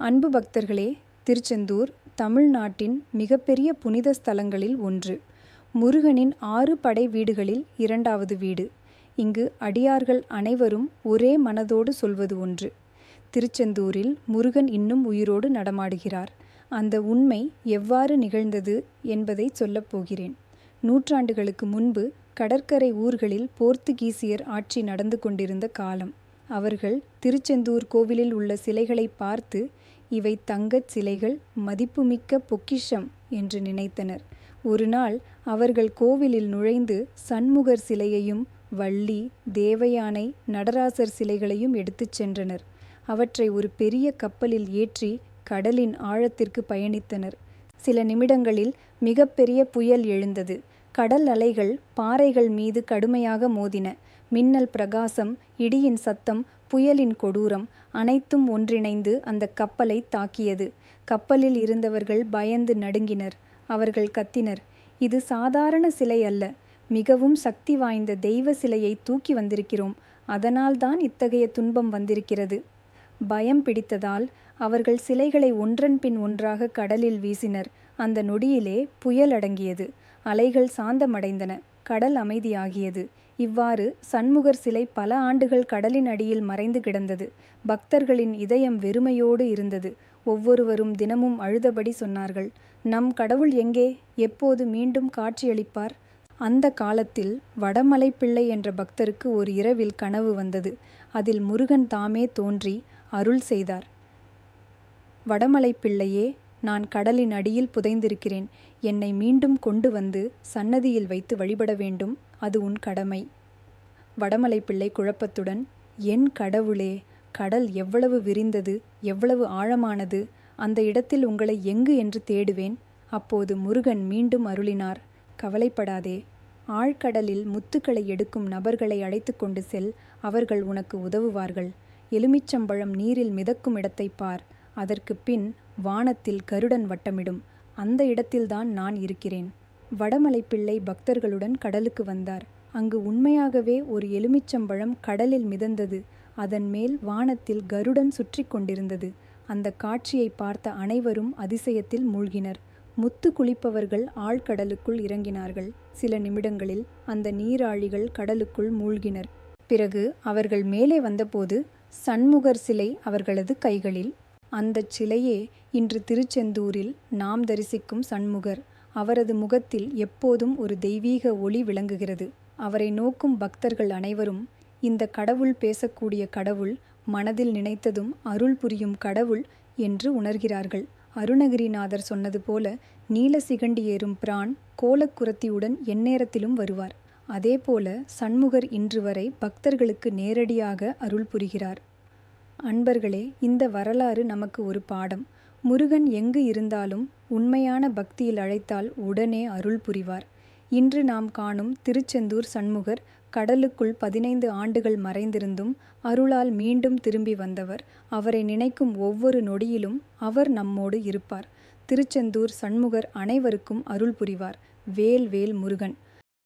அன்பு பக்தர்களே திருச்செந்தூர் தமிழ்நாட்டின் மிகப்பெரிய புனித ஸ்தலங்களில் ஒன்று. முருகனின் ஆறு படை வீடுகளில் இரண்டாவது வீடு. இங்கு அடியார்கள் அனைவரும் ஒரே மனதோடு சொல்வது ஒன்று. திருச்செந்தூரில் முருகன் இன்னும் உயிரோடு நடமாடுகிறார். அந்த உண்மை எவ்வாறு நிகழ்ந்தது என்பதை சொல்லப் போகிறேன். நூற்றாண்டுகளுக்கு முன்பு கடற்கரை ஊர்களில் போர்த்துகீசியர் ஆட்சி நடந்து கொண்டிருந்த காலம். அவர்கள் திருச்செந்தூர் கோவிலில் உள்ள சிலைகளை பார்த்து இவை தங்கச் சிலைகள் மதிப்புமிக்க பொக்கிஷம் என்று நினைத்தனர். ஒரு நாள் அவர்கள் கோவிலில் நுழைந்து சண்முகர் சிலையையும் வள்ளி தேவயானை நடராசர் சிலைகளையும் எடுத்துச் சென்றனர். அவற்றை ஒரு பெரிய கப்பலில் ஏற்றி கடலின் ஆழத்திற்கு பயணித்தனர். சில நிமிடங்களில் மிகப்பெரிய புயல் எழுந்தது. கடல் அலைகள் பாறைகள் மீது கடுமையாக மோதின. மின்னல் பிரகாசம் இடியின் சத்தம் புயலின் கொடூரம் அனைத்தும் ஒன்றிணைந்து அந்த கப்பலை தாக்கியது. கப்பலில் இருந்தவர்கள் பயந்து நடுங்கினர். அவர்கள் கத்தினர். இது சாதாரண சிலை அல்ல. மிகவும் சக்தி வாய்ந்த தெய்வ சிலையை தூக்கி வந்திருக்கிறோம். அதனால்தான் இத்தகைய துன்பம் வந்திருக்கிறது. பயம் பிடித்ததால் அவர்கள் சிலைகளை ஒன்றன் பின் ஒன்றாக கடலில் வீசினர். அந்த நொடியிலே புயல் அடங்கியது. அலைகள் சாந்தமடைந்தன. கடல் அமைதியாகியது. இவ்வாறு சண்முகர் சிலை பல ஆண்டுகள் கடலின் அடியில் மறைந்து கிடந்தது. பக்தர்களின் இதயம் வெறுமையோடு இருந்தது. ஒவ்வொருவரும் தினமும் அழுதபடி சொன்னார்கள் நம் கடவுள் எங்கே? எப்போது மீண்டும் காட்சியளிப்பார்? அந்த காலத்தில் வடமலை பிள்ளை என்ற பக்தருக்கு ஒரு இரவில் கனவு வந்தது. அதில் முருகன் தாமே தோன்றி அருள் செய்தார். வடமலை பிள்ளையே நான் கடலின் அடியில் புதைந்திருக்கிறேன். என்னை மீண்டும் கொண்டு வந்து சன்னதியில் வைத்து வழிபட வேண்டும். அது உன் கடமை. வடமலை பிள்ளை குழப்பத்துடன் என் கடவுளே கடல் எவ்வளவு விரிந்தது எவ்வளவு ஆழமானது அந்த இடத்தில் உங்களை எங்கு என்று தேடுவேன். அப்போது முருகன் மீண்டும் அருளினார். கவலைப்படாதே ஆழ்கடலில் முத்துக்களை எடுக்கும் நபர்களை அழைத்து கொண்டு செல். அவர்கள் உனக்கு உதவுவார்கள். எலுமிச்சம்பழம் நீரில் மிதக்கும் இடத்தை பார். அதற்கு பின் வானத்தில் கருடன் வட்டமிடும். அந்த இடத்தில்தான் நான் இருக்கிறேன். வடமலை பிள்ளை பக்தர்களுடன் கடலுக்கு வந்தார். அங்கு உண்மையாகவே ஒரு எலுமிச்சம்பழம் கடலில் மிதந்தது. அதன் மேல் வானத்தில் கருடன் சுற்றி கொண்டிருந்தது. அந்த காட்சியை பார்த்த அனைவரும் அதிசயத்தில் மூழ்கினர். முத்து குளிப்பவர்கள் ஆழ்கடலுக்குள் இறங்கினார்கள். சில நிமிடங்களில் அந்த நீராழிகள் கடலுக்குள் மூழ்கினர். பிறகு அவர்கள் மேலே வந்தபோது சண்முகர் சிலை அவர்களது கைகளில். அந்தச் சிலையே இன்று திருச்செந்தூரில் நாம் தரிசிக்கும் சண்முகர். அவரது முகத்தில் எப்போதும் ஒரு தெய்வீக ஒளி விளங்குகிறது. அவரை நோக்கும் பக்தர்கள் அனைவரும் இந்த கடவுள் பேசக்கூடிய கடவுள் மனதில் நினைத்ததும் அருள் புரியும் கடவுள் என்று உணர்கிறார்கள். அருணகிரிநாதர் சொன்னது போல நீல சிகண்டி ஏறும் பிரான் கோலக்குரத்தியுடன் எந்நேரத்திலும் வருவார். அதேபோல சண்முகர் இன்று வரை பக்தர்களுக்கு நேரடியாக அருள் புரிகிறார். அன்பர்களே இந்த வரலாறு நமக்கு ஒரு பாடம். முருகன் எங்கு இருந்தாலும் உண்மையான பக்தியில் அழைத்தால் உடனே அருள் புரிவார். இன்று நாம் காணும் திருச்செந்தூர் சண்முகர் கடலுக்குள் பதினைந்து ஆண்டுகள் மறைந்திருந்தும் அருளால் மீண்டும் திரும்பி வந்தவர். அவரை நினைக்கும் ஒவ்வொரு நொடியிலும் அவர் நம்மோடு இருப்பார். திருச்செந்தூர் சண்முகர் அனைவருக்கும் அருள் புரிவார். வேல் வேல் முருகன்.